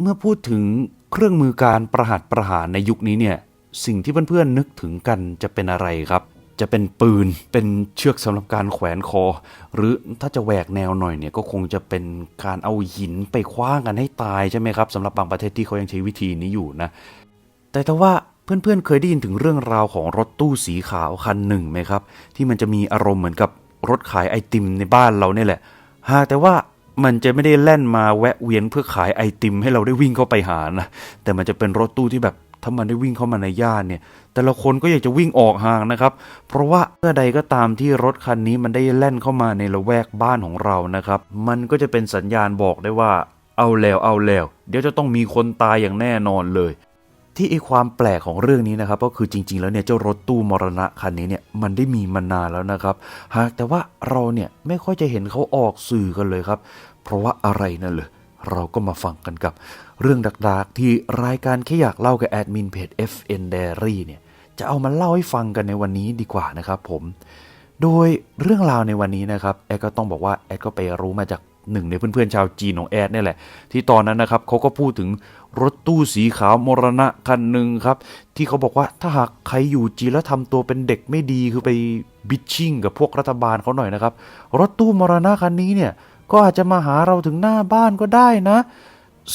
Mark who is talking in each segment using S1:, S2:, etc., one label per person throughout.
S1: เมื่อพูดถึงเครื่องมือการประหัตประหารในยุคนี้เนี่ยสิ่งที่เพื่อนๆนึกถึงกันจะเป็นอะไรครับ จะเป็นปืนเป็นเชือกสำหรับการแขวนคอ หรือถ้าจะแหวกแนวหน่อยเนี่ยก็คงจะเป็นการเอาหินไปคว้างกันให้ตายใช่ไหมครับสำหรับบางประเทศที่เขายังใช้วิธีนี้อยู่นะ แต่แต่ว่าเพื่อนๆเคยได้ยินถึงเรื่องราวของรถตู้สีขาวคันหนึ่งไหมครับ ที่มันจะมีอารมณ์เหมือนกับรถขายไอติมในบ้านเราเนี่ยแหละ หากแต่ว่า มันจะไม่ได้แล่นมาแวะเวียนเพื่อขายไอติม ให้เราได้วิ่งเข้าไปหานะ แต่มันจะเป็นรถตู้ที่แบบถ้ามันได้วิ่งเข้ามาในย่านเนี่ย แต่ละคนก็อยากจะวิ่งออกห่างนะครับ เพราะว่าเมื่อใดก็ตามที่รถคันนี้มันได้แล่นเข้ามาในละแวกบ้านของเรานะครับ มันก็จะเป็นสัญญาณบอกได้ว่า เอาแล้วเอาแล้วเดี๋ยวจะต้องมีคนตายอย่างแน่นอนเลย ที่ไอความแปลกของเรื่องนี้นะครับ ก็คือจริง ๆ แล้วเนี่ยเจ้ารถตู้มรณะคันนี้เนี่ยมันได้มีมานานแล้วนะครับ หากแต่ว่าเราเนี่ยไม่ค่อยจะเห็นเขาออกสื่อกันเลยครับ เพราะว่าอะไรนั่นเลยเราก็มาฟังกันกับเรื่องดักๆ ที่รายการแค่อยากเล่ากับแอดมินเพจ FN Diary เนี่ยจะเอามาเล่าให้ฟังกันในวันนี้ดีกว่านะครับผม โดยเรื่องราวในวันนี้นะครับแอดก็ต้องบอกว่าแอดก็ไปรู้มาจากหนึ่งในเพื่อนๆชาวจีนของแอดนี่แหละ ที่ตอนนั้นนะครับเขาก็พูดถึงรถตู้สีขาวมรณะคันหนึ่งครับ ที่เขาบอกว่าถ้าหากใครอยู่จีนแล้วทำตัวเป็นเด็กไม่ดีคือไปบิชชิ่งกับพวกรัฐบาลเขาหน่อยนะครับ รถตู้มรณะคันนี้เนี่ย ก็อาจจะมาหาเราถึงหน้าบ้านก็ได้นะ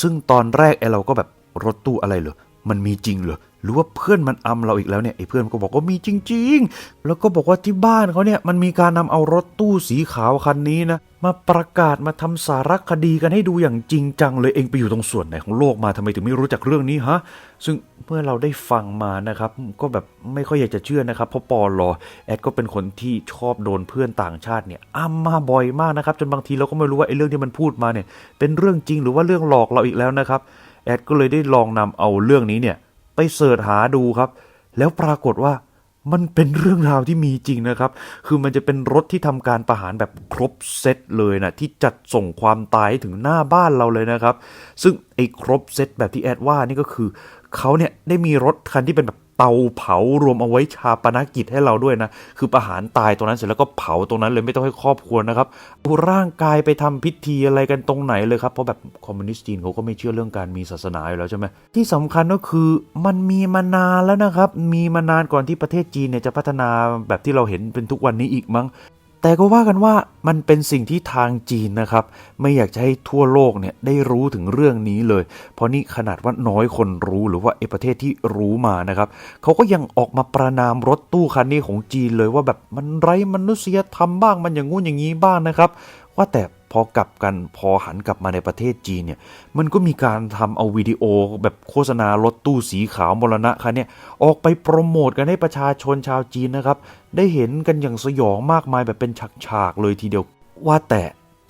S1: ซึ่งตอนแรกไอเราก็แบบรถตู้อะไรเหรอ มันมีจริงเหรอ หรือว่าเพื่อนมันอำเราอีกแล้วเนี่ยไอ้เพื่อนก็บอกว่ามีจริง ๆ แล้วก็บอกว่าที่บ้านเขาเนี่ยมันมีการนำเอารถตู้สีขาวคันนี้นะมาประกาศมาทำสารคดีกันให้ดูอย่างจริงจังเลยเองไปอยู่ตรงส่วนไหนของโลกมาทำไมถึงไม่รู้จักเรื่องนี้ฮะ ซึ่งเมื่อเราได้ฟังมานะครับ ก็แบบไม่ค่อยอยากจะเชื่อนะครับเพราะปอลอแอดก็เป็นคนที่ชอบโดนเพื่อนต่างชาติเนี่ยอ้ำมาบ่อยมากนะครับ จนบางทีเราก็ไม่รู้ว่าไอ้เรื่องที่มันพูดมาเนี่ยเป็นเรื่องจริงหรือว่าเรื่องหลอกเราอีกแล้วนะครับแอดก็เลยได้ลองนำเอาเรื่องนี้เนี่ย ไปเสิร์ชหาดูครับ แล้วปรากฏว่ามันเป็นเรื่องราวที่มีจริงนะครับ คือมันจะเป็นรถที่ทำการประหารแบบครบเซตเลยนะที่จัดส่งความตายถึงหน้าบ้านเราเลยนะครับ ซึ่งไอ้ครบเซตแบบที่แอดว่านี่ก็คือเขาเนี่ยได้มีรถคันที่เป็นแบบ เตาเผารวมเอาไว้ชาปนกิจให้เราด้วยนะ คือประหารตายตรงนั้นเสร็จแล้วก็เผาตรงนั้นเลยไม่ต้องให้ครอบครัวนะครับเอาร่างกายไปทำพิธีอะไรกันตรงไหนเลยครับ เพราะแบบคอมมิวนิสต์จีนเขาก็ไม่เชื่อเรื่องการมีศาสนาอยู่แล้วใช่ไหมที่สำคัญก็คือมันมีมานานแล้วนะครับ มีมานานก่อนที่ประเทศจีนเนี่ยจะพัฒนาแบบที่เราเห็นเป็นทุกวันนี้อีกมั้ง แต่ก็ว่ากันว่ามันเป็นสิ่งที่ทางจีนนะครับ ไม่อยากจะให้ทั่วโลกเนี่ยได้รู้ถึงเรื่องนี้เลย เพราะนี่ขนาดว่าน้อยคนรู้หรือว่าไอประเทศที่รู้มานะครับเขาก็ยังออกมาประนามรถตู้คันนี้ของจีนเลยว่าแบบมันไร้มนุษยธรรมบ้างมันอย่างงู้นอย่างนี้บ้างนะครับ ว่าแต่พอกลับกันพอหันกลับมาในประเทศจีนเนี่ยมันก็มีการทำเอาวิดีโอแบบโฆษณารถตู้สีขาวมรณะคันเนี่ยออกไปโปรโมทกันให้ประชาชนชาวจีนนะครับ ได้เห็นกันอย่างสยองมากมายแบบเป็นฉากๆเลยทีเดียวว่าแต่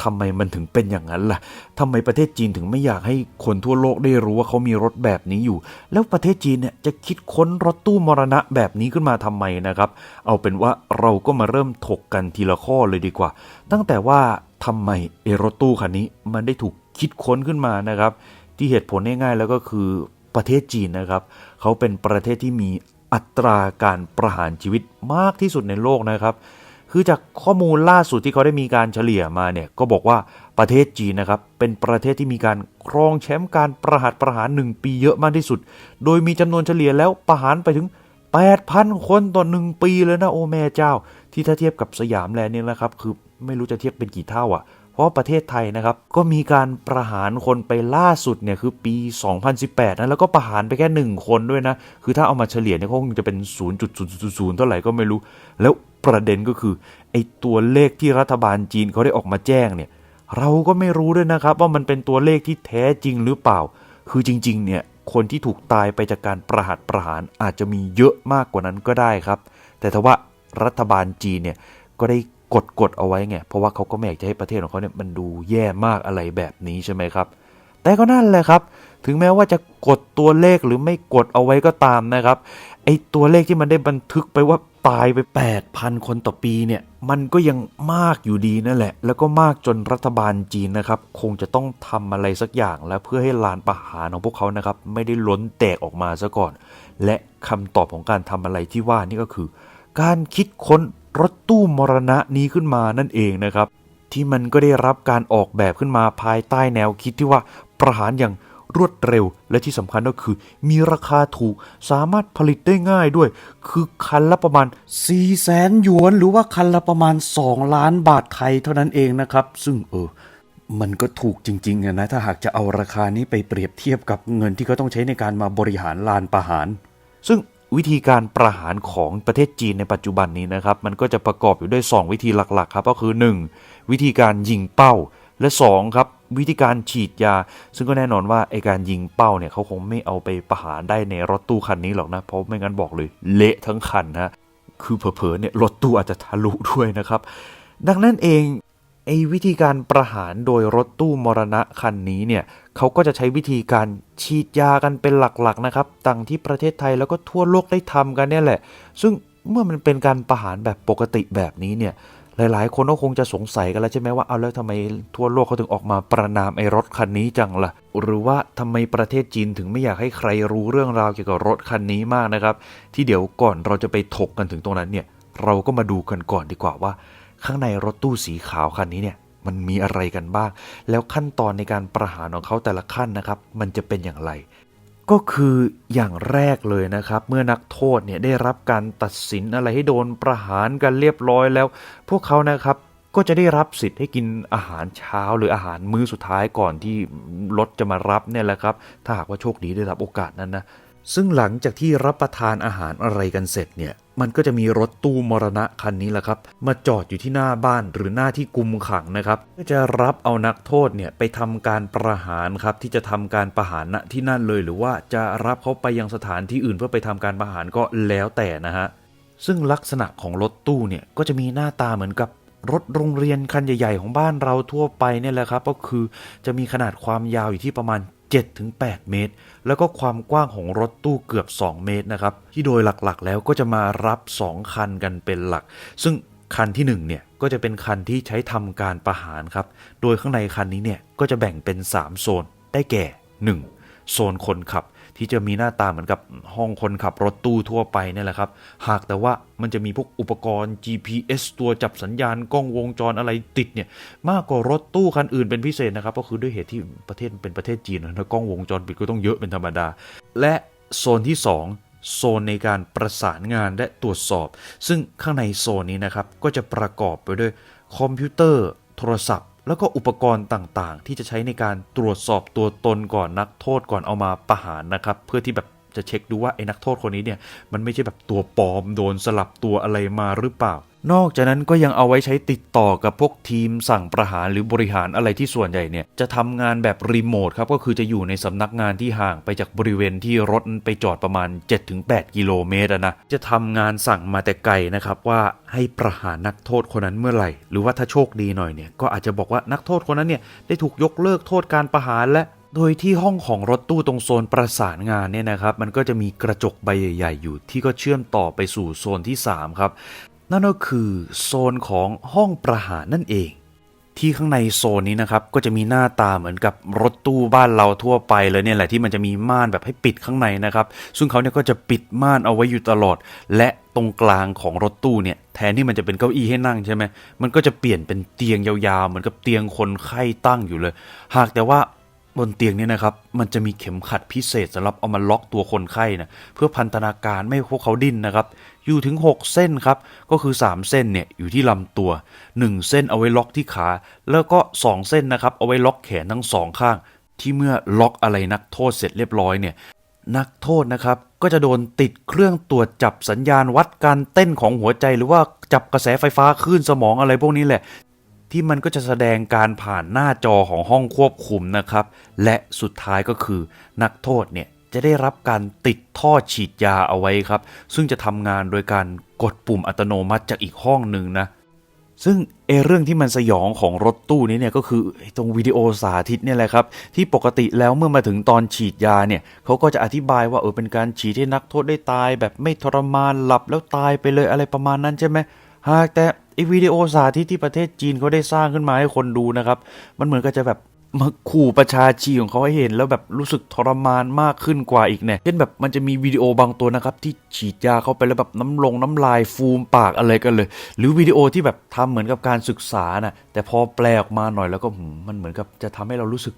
S1: ทำไมมันถึงเป็นอย่างนั้นล่ะทำไมประเทศจีนถึงไม่อยากให้คนทั่วโลกได้รู้ว่าเขามีรถแบบนี้อยู่ แล้วประเทศจีนเนี่ยจะคิดค้นรถตู้มรณะแบบนี้ขึ้นมาทำไมนะครับ เอาเป็นว่าเราก็มาเริ่มถกกันทีละข้อเลยดีกว่า ตั้งแต่ว่า ทำไมเอรถตู้คันนี้มันได้ถูกคิดค้นขึ้นมานะครับ ที่เหตุผลง่ายๆแล้วก็คือประเทศจีนนะครับ เขาเป็นประเทศที่มีอัตราการประหารชีวิตมากที่สุดในโลกนะครับ คือจากข้อมูลล่าสุดที่เขาได้มีการเฉลี่ยมาเนี่ยก็บอกว่าประเทศจีนนะครับ เป็นประเทศที่มีการครองแชมป์การประหัตประหาร1ปีเยอะมากที่สุด โดยมีจำนวนเฉลี่ยแล้วประหารไปถึง 8,000 คนต่อ 1 ปีเลยนะโอแม่เจ้า ที่ถ้าเทียบกับสยามแลนด์เนี่ยนะครับ คือไม่รู้จะเทียบเป็นกี่เท่าอะ เพราะประเทศไทยนะครับ ก็มีการประหารคนไปล่าสุดเนี่ยคือปี 2018 นะแล้วก็ประหารไปแค่ 1 คนด้วยนะ คือถ้าเอามาเฉลี่ยเนี่ยก็คงจะเป็น 0.000 เท่าไหร่ก็ไม่รู้ แล้วประเด็นก็คือไอ้ตัวเลขที่รัฐบาลจีนเขาได้ออกมาแจ้งเนี่ยเราก็ไม่รู้ด้วยนะครับว่ามันเป็นตัวเลขที่แท้จริงหรือเปล่า คือจริงๆเนี่ยคนที่ถูกตายไปจากการประหัตประหารอาจจะมีเยอะมากกว่านั้นก็ได้ครับ แต่ถ้าว่า รัฐบาลจีนเนี่ยก็ได้กดกดเอาไว้ไงเพราะว่าเขาก็ไม่อยากจะให้ประเทศของเขาเนี่ยมันดูแย่มากอะไรแบบนี้ใช่ไหมครับ แต่ก็นั่นแหละครับ ถึงแม้ว่าจะกดตัวเลขหรือไม่กดเอาไว้ก็ตามนะครับไอตัวเลขที่มันได้บันทึกไปว่าตายไป 8,000 คนต่อปีเนี่ยมันก็ยังมากอยู่ดีนั่นแหละ แล้วก็มากจนรัฐบาลจีนนะครับ คงจะต้องทำอะไรสักอย่างแล้วเพื่อให้ลานประหารของพวกเขานะครับ ไม่ได้ล้นแตกออกมาซะก่อน และคำตอบของการทำอะไรที่ว่านี่ก็คือ การคิดค้นรถตู้มรณะนี้ขึ้นมานั่นเองนะครับ ที่มันก็ได้รับการออกแบบขึ้นมาภายใต้แนวคิดที่ว่าประหารอย่างรวดเร็วและที่สำคัญก็คือ มีราคาถูกสามารถผลิตได้ง่ายด้วย คือคันละประมาณ 4 0 0แสนหยวน หรือว่าคันละประมาณ 2 ล้านบาทไทยเท่านั้นเองนะครับ ซึ่งเออ มันก็ถูกจริงๆนะถ้าหากจะเอาราคานี้ไปเปรียบเทียบกับเงินที่เขาต้องใช้ในการมาบริหารลานประหาร ซึ่ง วิธีการประหารของประเทศจีนในปัจจุบันนี้นะครับ มันก็จะประกอบอยู่ด้วย 2 วิธีหลักๆครับก็คือ 1. วิธีการยิงเป้า และ 2 ครับวิธีการฉีดยา ซึ่งก็แน่นอนว่าไอการยิงเป้าเนี่ยเขาคงไม่เอาไปประหารได้ในรถตู้คันนี้หรอกนะ เพราะไม่งั้นบอกเลยเละทั้งคันนะคือเผลอๆเนี่ยรถตู้อาจจะทะลุด้วยนะครับ ดังนั้นเองไอวิธีการประหารโดยรถตู้มรณะคันนี้เนี่ย เขาก็จะใช้วิธีการฉีดยากันเป็นหลักๆนะครับต่างที่ประเทศไทยแล้วก็ทั่วโลกได้ทำกันเนี่ยแหละ ซึ่งเมื่อมันเป็นการประหารแบบปกติแบบนี้เนี่ยหลายๆ คนก็คงจะสงสัยกันแล้วใช่ไหมว่าเอาแล้วทำไมทั่วโลกเขาถึงออกมาประนามไอ้รถคันนี้จังล่ะ หรือว่าทำไมประเทศจีนถึงไม่อยากให้ใครรู้เรื่องราวเกี่ยวกับรถคันนี้มากนะครับ ที่เดี๋ยวก่อนเราจะไปถกกันถึงตรงนั้นเนี่ยเราก็มาดูกันก่อนดีกว่าว่า ข้างในรถตู้สีขาวคันนี้เนี่ย มันมีอะไรกันบ้าง แล้วขั้นตอนในการประหารของเขาแต่ละขั้นนะครับ มันจะเป็นอย่างไร ก็คืออย่างแรกเลยนะครับ เมื่อนักโทษเนี่ยได้รับการตัดสินอะไรให้โดนประหารกันเรียบร้อยแล้ว พวกเขานะครับก็จะได้รับสิทธิ์ให้กินอาหารเช้าหรืออาหารมื้อสุดท้ายก่อนที่รถจะมารับเนี่ยแหละครับ ถ้าหากว่าโชคดีได้รับโอกาสนั้นนะ ซึ่งหลังจากที่รับประทานอาหารอะไรกันเสร็จเนี่ย มันก็จะมีรถตู้มรณะคันนี้แหละครับ มาจอดอยู่ที่หน้าบ้านหรือหน้าที่กุมขังนะครับเพื่อจะรับเอานักโทษเนี่ยไปทำการประหารครับ ที่จะทำการประหารณที่นั่นเลย หรือว่าจะรับเขาไปยังสถานที่อื่นเพื่อไปทำการประหารก็แล้วแต่นะฮะ ซึ่งลักษณะของรถตู้เนี่ยก็จะมีหน้าตาเหมือนกับรถโรงเรียนคันใหญ่ ๆ ของบ้านเราทั่วไปเนี่ยแหละครับ ก็คือจะมีขนาดความยาวอยู่ที่ประมาณ 7-8 เมตร แล้วก็ความกว้างของรถตู้เกือบ 2 เมตรนะครับ ที่โดยหลักๆ แล้วก็จะมารับ 2 คันกันเป็นหลัก ซึ่งคันที่1เนี่ยก็จะเป็นคันที่ใช้ทำการประหารครับ โดยข้างในคันนี้เนี่ยก็จะแบ่งเป็น 3 โซน ได้แก่ 1. โซนคนขับ ที่จะมีหน้าตาเหมือนกับห้องคนขับรถตู้ทั่วไปเนี่ยแหละครับ หากแต่ว่ามันจะมีพวกอุปกรณ์ GPS ตัวจับสัญญาณกล้องวงจรอะไรติดเนี่ยมากกว่ารถตู้คันอื่นเป็นพิเศษนะครับ ก็คือด้วยเหตุที่ประเทศเป็นประเทศจีนนะกล้องวงจรปิดก็ต้องเยอะเป็นธรรมดา และโซนที่ 2โซนในการประสานงานและตรวจสอบ ซึ่งข้างในโซนนี้นะครับ ก็จะประกอบไปด้วยคอมพิวเตอร์ โทรศัพท์ แล้วก็อุปกรณ์ต่างๆ ที่จะใช้ในการตรวจสอบตัวตนก่อนนักโทษก่อนเอามาประหารนะครับ เพื่อที่แบบ จะเช็คดูว่าไอ้นักโทษคนนี้เนี่ยมันไม่ใช่แบบตัวปลอมโดนสลับตัวอะไรมาหรือเปล่า นอกจากนั้นก็ยังเอาไว้ใช้ติดต่อกับพวกทีมสั่งประหารหรือบริหารอะไรที่ส่วนใหญ่เนี่ยจะทำงานแบบรีโมทครับก็คือจะอยู่ในสำนักงานที่ห่างไปจากบริเวณที่รถไปจอดประมาณ 7-8 กิโลเมตรนะจะทำงานสั่งมาแต่ไกลนะครับว่าให้ประหารนักโทษคนนั้นเมื่อไหร่ หรือว่าถ้าโชคดีหน่อยเนี่ยก็อาจจะบอกว่านักโทษคนนั้นเนี่ยได้ถูกยกเลิกโทษการประหารและ โดยที่ห้องของรถตู้ตรงโซนประสานงานเนี่ยนะครับ มันก็จะมีกระจกใบใหญ่ ๆ อยู่ที่ก็เชื่อมต่อไปสู่โซนที่ 3 ครับ นั่นก็คือโซนของห้องประหารนั่นเอง ที่ข้างในโซนนี้นะครับ ก็จะมีหน้าตาเหมือนกับรถตู้บ้านเราทั่วไปเลยเนี่ยแหละที่มันจะมีม่านแบบให้ปิดข้างในนะครับ ซึ่งเขาเนี่ยก็จะปิดม่านเอาไว้อยู่ตลอด และตรงกลางของรถตู้เนี่ยแทนที่มันจะเป็นเก้าอี้ให้นั่งใช่ไหมมันก็จะเปลี่ยนเป็นเตียงยาวๆ เหมือนกับเตียงคนไข้ตั้งอยู่เลย หากแต่ว่า บนเตียงเนี่ยนะครับ มันจะมีเข็มขัดพิเศษสำหรับเอามาล็อกตัวคนไข้นะเพื่อพันธนาการไม่ให้พวกเขาดิ้นนะครับ อยู่ถึง 6 เส้นครับ ก็คือ 3 เส้นเนี่ยอยู่ที่ลำตัว 1 เส้นเอาไว้ล็อกที่ขา แล้วก็ 2 เส้นนะครับ เอาไว้ล็อกแขนทั้งสองข้าง ที่เมื่อล็อกอะไรนักโทษเสร็จเรียบร้อยเนี่ยนักโทษนะครับก็จะโดนติดเครื่องตรวจจับสัญญาณวัดการเต้นของหัวใจ หรือว่าจับกระแสไฟฟ้าคลื่นสมองอะไรพวกนี้แหละ ที่มันก็จะแสดงการผ่านหน้าจอของห้องควบคุมนะครับ และสุดท้ายก็คือนักโทษเนี่ยจะได้รับการติดท่อฉีดยาเอาไว้ครับ ซึ่งจะทำงานโดยการกดปุ่มอัตโนมัติจากอีกห้องหนึ่งนะซึ่งเอเรื่องที่มันสยองของรถตู้นี้เนี่ยก็คือตรงวิดีโอสาธิตเนี่ยแหละครับ ที่ปกติแล้วเมื่อมาถึงตอนฉีดยาเนี่ยเขาก็จะอธิบายว่าเออเป็นการฉีดให้นักโทษได้ตาย แบบไม่ทรมานหลับแล้วตายไปเลยอะไรประมาณนั้นใช่ไหม หากแต่ไอวิดีโอสาธิตที่ประเทศจีนเขาได้สร้างขึ้นมาให้คนดูนะครับ มันเหมือนกับจะแบบมาขู่ประชาชีของเขาให้เห็นแล้วแบบรู้สึกทรมานมากขึ้นกว่าอีกเนี่ยเช่นแบบมันจะมีวิดีโอบางตัวนะครับที่ฉีดยาเข้าไปแล้วแบบน้ำลงน้ำลายฟูมปากอะไรกันเลย หรือวิดีโอที่แบบทำเหมือนกับการศึกษาน่ะแต่พอแปลออกมาหน่อยแล้วก็มันเหมือนกับจะทำให้เรารู้สึก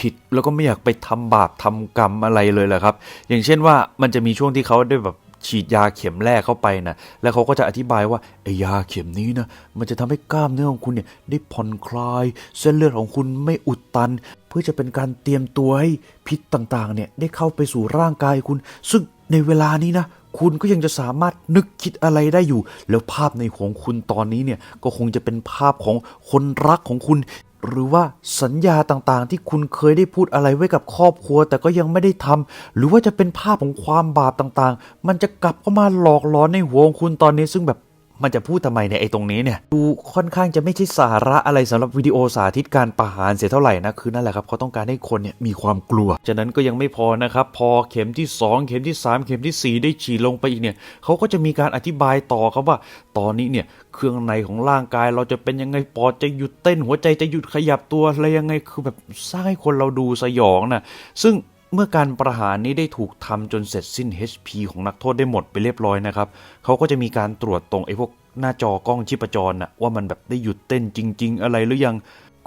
S1: ผิด แล้วก็ไม่อยากไปทำบาปทำกรรมอะไรเลยแหละครับ อย่างเช่นว่ามันจะมีช่วงที่เขาได้แบบ ฉีดยาเข็มแรกเข้าไปนะแล้วเขาก็จะอธิบายว่าไอ้ยาเข็มนี้นะมันจะทำให้กล้ามเนื้อของคุณเนี่ยได้ผ่อนคลาย เส้นเลือดของคุณไม่อุดตัน เพื่อจะเป็นการเตรียมตัวให้พิษต่างๆเนี่ยได้เข้าไปสู่ร่างกายคุณ ซึ่งในเวลานี้นะคุณก็ยังจะสามารถนึกคิดอะไรได้อยู่ แล้วภาพในหัวของคุณตอนนี้เนี่ยก็คงจะเป็นภาพของคนรักของคุณ หรือว่าสัญญาต่างๆ ที่คุณเคยได้พูดอะไรไว้กับครอบครัว แต่ก็ยังไม่ได้ทำหรือว่าจะเป็นภาพของความบาปต่างๆ มันจะกลับเข้ามาหลอกหลอนในหัวของคุณตอนนี้ซึ่งแบบ มันจะพูดทำไมเนี่ยไอ้ตรงนี้เนี่ยดูค่อนข้างจะไม่ใช่สาระอะไรสำหรับวิดีโอสาธิตการประหารเสียเท่าไหร่นะคือนั่นแหละครับเขาต้องการให้คนเนี่ยมีความกลัวจากนั้นก็ยังไม่พอนะครับพอเข็มที่ 2 เข็มที่ 3 เข็มทีสี่ 4 ได้ฉีดลงไปอีกเนี่ยเขาก็จะมีการอธิบายต่อครับว่า ตอนนี้เนี่ยเครื่องในของร่างกายเราจะเป็นยังไงปอดจะหยุดเต้นหัวใจจะหยุดขยับตัวอะไรยังไงคือแบบสร้างให้คนเราดูสยองนะซึ่ง เมื่อการประหารนี้ได้ถูกทำจนเสร็จสิ้น HP ของนักโทษได้หมดไปเรียบร้อยนะครับเขาก็จะมีการตรวจตรงไอ้พวกหน้าจอกล้องชีพจรน่ะว่ามันแบบได้หยุดเต้นจริง ๆ อะไรหรือยัง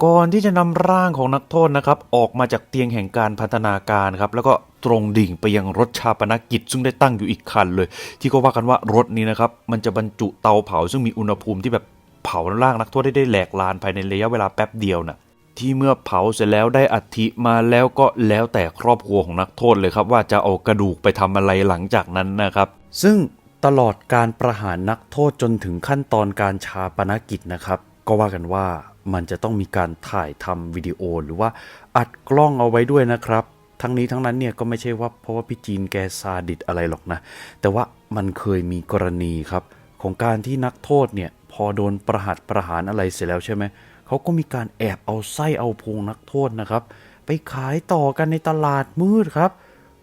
S1: ก่อนที่จะนำร่างของนักโทษนะครับ ออกมาจากเตียงแห่งการพัฒนาการครับ แล้วก็ตรงดิ่งไปยังรถชาปนกิจ ซึ่งได้ตั้งอยู่อีกคันเลย ที่ก็ว่ากันว่ารถนี้นะครับ มันจะบรรจุเตาเผาซึ่งมีอุณหภูมิที่แบบเผาร่างนักโทษได้ได้แหลกลานภายในระยะเวลาแป๊บเดียวน่ะ ที่เมื่อเผาเสร็จแล้วได้อัฐิมาแล้วก็แล้วแต่ครอบครัวของนักโทษเลยครับ ว่าจะเอากระดูกไปทำอะไรหลังจากนั้นนะครับ ซึ่งตลอดการประหารนักโทษจนถึงขั้นตอนการชาปนกิจนะครับ ก็ว่ากันว่ามันจะต้องมีการถ่ายทำวิดีโอหรือว่าอัดกล้องเอาไว้ด้วยนะครับ ทั้งนี้ทั้งนั้นเนี่ยก็ไม่ใช่ว่าเพราะว่าพี่จีนแกซาดิสอะไรหรอกนะ แต่ว่ามันเคยมีกรณีครับของการที่นักโทษเนี่ย พอโดนประหัตประหารอะไรเสร็จแล้วใช่ไหมเขาก็มีการแอบเอาไส้เอาพุงนักโทษนะครับ ไปขายต่อกันในตลาดมืดครับ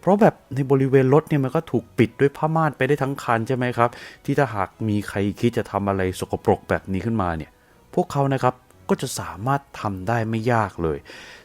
S1: เพราะแบบในบริเวณรถเนี่ยมันก็ถูกปิดด้วยผ้าม่านไปได้ทั้งคันใช่ไหมครับ ที่ถ้าหากมีใครคิดจะทำอะไรสกปรกแบบนี้ขึ้นมาเนี่ย พวกเขานะครับ ก็จะสามารถทำได้ไม่ยากเลย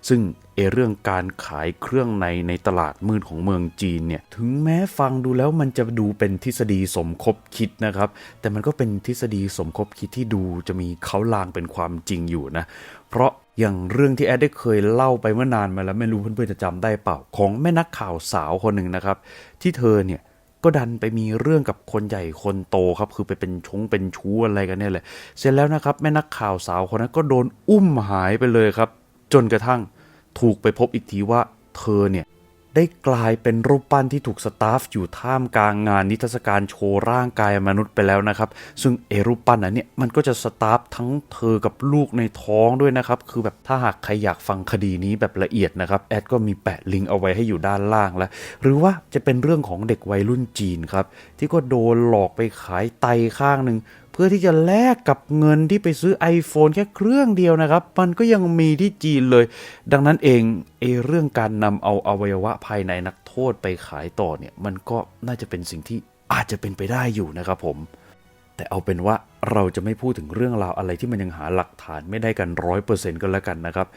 S1: ซึ่งเอเรื่องการขายเครื่องในในตลาดมืดของเมืองจีนเนี่ยถึงแม้ฟังดูแล้วมันจะดูเป็นทฤษฎีสมคบคิดนะครับ แต่มันก็เป็นทฤษฎีสมคบคิดที่ดูจะมีเขาลางเป็นความจริงอยู่นะ เพราะอย่างเรื่องที่แอดได้เคยเล่าไปเมื่อนานมาแล้วไม่รู้เพื่อนๆจะจำได้เปล่า ของแม่นักข่าวสาวคนหนึ่งนะครับ ที่เธอเนี่ย ก็ดันไปมีเรื่องกับคนใหญ่คนโตครับ คือไปเป็นชงเป็นชู้อะไรกันเนี่ยแหละ เสร็จแล้วนะครับ แม่นักข่าวสาวคนนั้นก็โดนอุ้มหายไปเลยครับ จนกระทั่งถูกไปพบอีกทีว่าเธอเนี่ย ได้กลายเป็นรูปปั้นที่ถูกสตาฟอยู่ท่ามกลางงานนิทรรศการโชว์ร่างกายมนุษย์ไปแล้วนะครับ ซึ่งเอรูปปั้นอันเนี้ยมันก็จะสตาฟทั้งเธอกับลูกในท้องด้วยนะครับ คือแบบถ้าหากใครอยากฟังคดีนี้แบบละเอียดนะครับ แอดก็มีแปะลิงก์เอาไว้ให้อยู่ด้านล่างแล้ว หรือว่าจะเป็นเรื่องของเด็กวัยรุ่นจีนครับ ที่ก็โดนหลอกไปขายไตข้างหนึ่ง พื่อที่จะแลกกับเงินที่ไปซื้อ iPhone แค่เครื่องเดียวนะครับ มันก็ยังมีที่จีนเลย ดังนั้นเองเอเรื่องการนำเอาอวัยวะภายในนักโทษไปขายต่อเนี่ย มันก็น่าจะเป็นสิ่งที่อาจจะเป็นไปได้อยู่นะครับผม แต่เอาเป็นว่าเราจะไม่พูดถึงเรื่องราวอะไรที่มันยังหาหลักฐานไม่ได้กันร้อยเปอร์เซ็นต์ก็แล้วกันนะครับ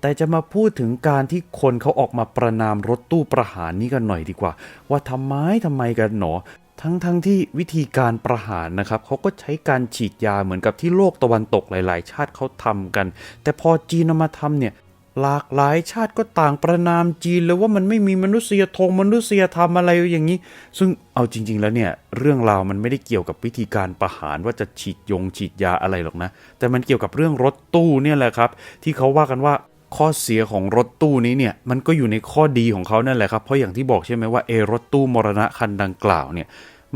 S1: แต่จะมาพูดถึงการที่คนเขาออกมาประนามรถตู้ประหารนี้กันหน่อยดีกว่า ว่าทำไมทำไมกันหนอ ทั้งทั้งที่วิธีการประหารนะครับเขาก็ใช้การฉีดยาเหมือนกับที่โลกตะวันตกหลาย ๆ ชาติเขาทำกัน แต่พอจีนเอามาทำเนี่ยหลากหลายชาติก็ต่างประนามจีนเลยว่ามันไม่มีมนุษยธงมนุษยธรรมอะไรอย่างนี้ ซึ่งเอาจริง ๆ แล้วเนี่ยเรื่องราวมันไม่ได้เกี่ยวกับวิธีการประหารว่าจะฉีดยงฉีดยาอะไรหรอกนะ แต่มันเกี่ยวกับเรื่องรถตู้เนี่ยแหละครับ ที่เขาว่ากันว่า ข้อเสียของรถตู้นี้เนี่ยมันก็อยู่ในข้อดีของเขานั่นแหละครับ เพราะอย่างที่บอกใช่ไหมว่าเอรถตู้มรณะคันดังกล่าวเนี่ย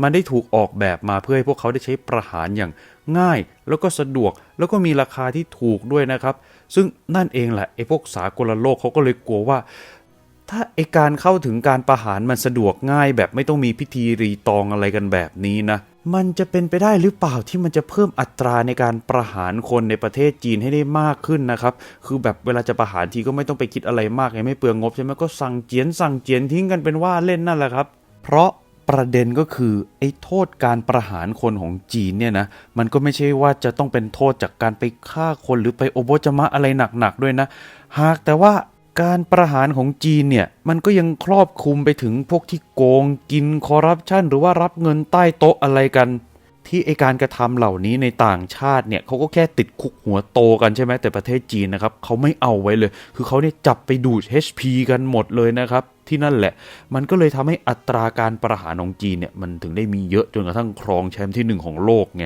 S1: มันได้ถูกออกแบบมาเพื่อให้พวกเขาได้ใช้ประหารอย่างง่าย แล้วก็สะดวกแล้วก็มีราคาที่ถูกด้วยนะครับ ซึ่งนั่นเองแหละไอ้พวกสากลโลกเขาก็เลยกลัวว่า ถ้าไอการเข้าถึงการประหารมันสะดวกง่ายแบบไม่ต้องมีพิธีรีตองอะไรกันแบบนี้นะ มันจะเป็นไปได้หรือเปล่าที่มันจะเพิ่มอัตราในการประหารคนในประเทศจีนให้ได้มากขึ้นนะครับ คือแบบเวลาจะประหารทีก็ไม่ต้องไปคิดอะไรมากไงไม่เปลืองงบใช่ไหมก็สั่งเจียนสั่งเจียนทิ้งกันเป็นว่าเล่นนั่นแหละครับ เพราะประเด็นก็คือไอ้โทษการประหารคนของจีนเนี่ยนะมันก็ไม่ใช่ว่าจะต้องเป็นโทษจากการไปฆ่าคนหรือไปโอโบจมะอะไรหนักๆด้วยนะ หากแต่ว่า การประหารของจีนเนี่ยมันก็ยังครอบคลุมไปถึงพวกที่โกงกินคอร์รัปชันหรือว่ารับเงินใต้โต๊ะอะไรกัน ที่ไอการกระทำเหล่านี้ในต่างชาติเนี่ยเขาก็แค่ติดคุกหัวโตกันใช่ไหมแต่ประเทศจีนนะครับเขาไม่เอาไว้เลย คือเขาเนี่ยจับไปดูด HP กันหมดเลยนะครับที่นั่นแหละ มันก็เลยทำให้อัตราการประหารของจีนเนี่ยมันถึงได้มีเยอะจนกระทั่งครองแชมป์ที่หนึ่งของโลกไง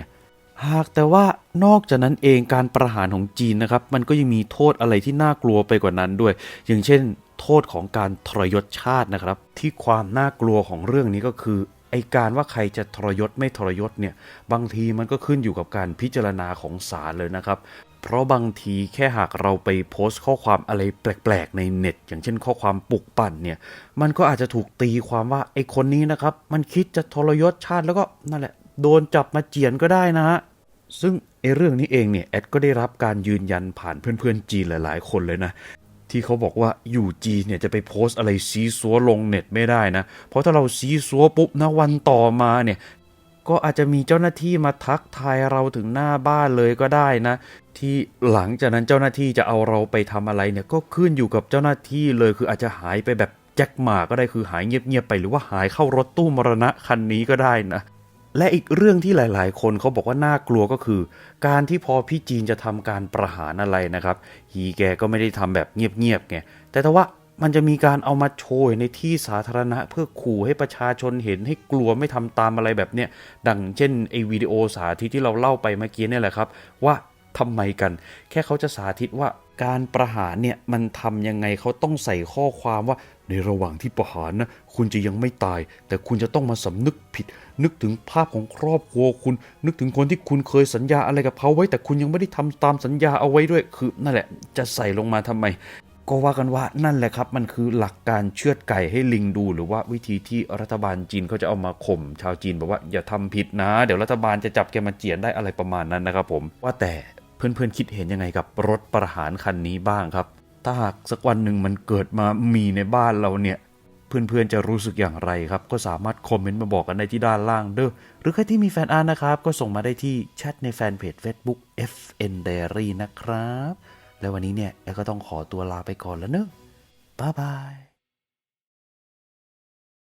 S1: หากแต่ว่านอกจากนั้นเองการประหารของจีนนะครับ มันก็ยังมีโทษอะไรที่น่ากลัวไปกว่านั้นด้วย อย่างเช่น โทษของการทรยศชาตินะครับ ที่ความน่ากลัวของเรื่องนี้ก็คือไอการว่าใครจะทรยศไม่ทรยศเนี่ยบางทีมันก็ขึ้นอยู่กับการพิจารณาของศาลเลยนะครับ เพราะบางทีแค่หากเราไปโพสต์ข้อความอะไรแปลกๆในเน็ต อย่างเช่นข้อความปลุกปั่นเนี่ยมันก็อาจจะถูกตีความว่าไอคนนี้นะครับ มันคิดจะทรยศชาติแล้วก็นั่นแหละโดนจับมาเจียนก็ได้นะฮะ ซึ่งไอ้เรื่องนี้เองเนี่ยแอดก็ได้รับการยืนยันผ่านเพื่อนๆจีนหลายๆ คนเลยนะ ที่เขาบอกว่าอยู่จีนเนี่ยจะไปโพสต์อะไรซีซัวลงเน็ตไม่ได้นะ เพราะถ้าเราซีซัวปุ๊บนะวันต่อมาเนี่ยก็อาจจะมีเจ้าหน้าที่มาทักทายเราถึงหน้าบ้านเลยก็ได้นะ ที่หลังจากนั้นเจ้าหน้าที่จะเอาเราไปทำอะไรเนี่ยก็ขึ้นอยู่กับเจ้าหน้าที่เลยคืออาจจะหายไปแบบแจ็คหมาก็ได้คือหายเงียบๆไปหรือว่าหายเข้ารถตู้มรณะคันนี้ก็ได้นะ และอีกเรื่องที่หลาย ๆ คนเขาบอกว่าน่ากลัวก็คือ การที่พอพี่จีนจะทำการประหารอะไรนะครับ ฮีแกก็ไม่ได้ทำแบบเงียบ ๆ ไง แต่ถ้าว่ามันจะมีการเอามาโชว์ในที่สาธารณะเพื่อขู่ให้ประชาชนเห็นให้กลัวไม่ทำตามอะไรแบบเนี้ย ดังเช่นไอวิดีโอสาธิตที่เราเล่าไปเมื่อกี้เนี่ยแหละครับ ว่าทำไมกัน แค่เขาจะสาธิตว่า การประหารเนี่ยมันทำยังไงเขาต้องใส่ข้อความว่าในระหว่างที่ประหารนะคุณจะยังไม่ตาย แต่คุณจะต้องมาสำนึกผิด นึกถึงภาพของครอบครัวคุณ นึกถึงคนที่คุณเคยสัญญาอะไรกับเขาไว้ แต่คุณยังไม่ได้ทำตามสัญญาเอาไว้ด้วยคือนั่นแหละจะใส่ลงมาทำไม ก็ว่ากันว่านั่นแหละครับ มันคือหลักการเชือดไก่ให้ลิงดู หรือว่าวิธีที่รัฐบาลจีนเขาจะเอามาข่มชาวจีนบอกว่าอย่าทำผิดนะ เดี๋ยวรัฐบาลจะจับแกมาเจียนได้อะไรประมาณนั้นนะครับผมว่าแต่ เพื่อนๆคิดเห็นยังไงกับรถประหารคันนี้บ้างครับ ถ้าหากสักวันหนึ่งมันเกิดมามีในบ้านเราเนี่ย เพื่อนๆจะรู้สึกอย่างไรครับ ก็สามารถคอมเมนต์มาบอกกันได้ที่ด้านล่างเด้อ หรือใครที่มีแฟนอาร์ตนะครับ ก็ส่งมาได้ที่แชทในแฟนเพจ Facebook FN Diary นะครับ และวันนี้เนี่ยแอร์ก็ต้องขอตัวลาไปก่อนแล้วเนอะบ๊ายบาย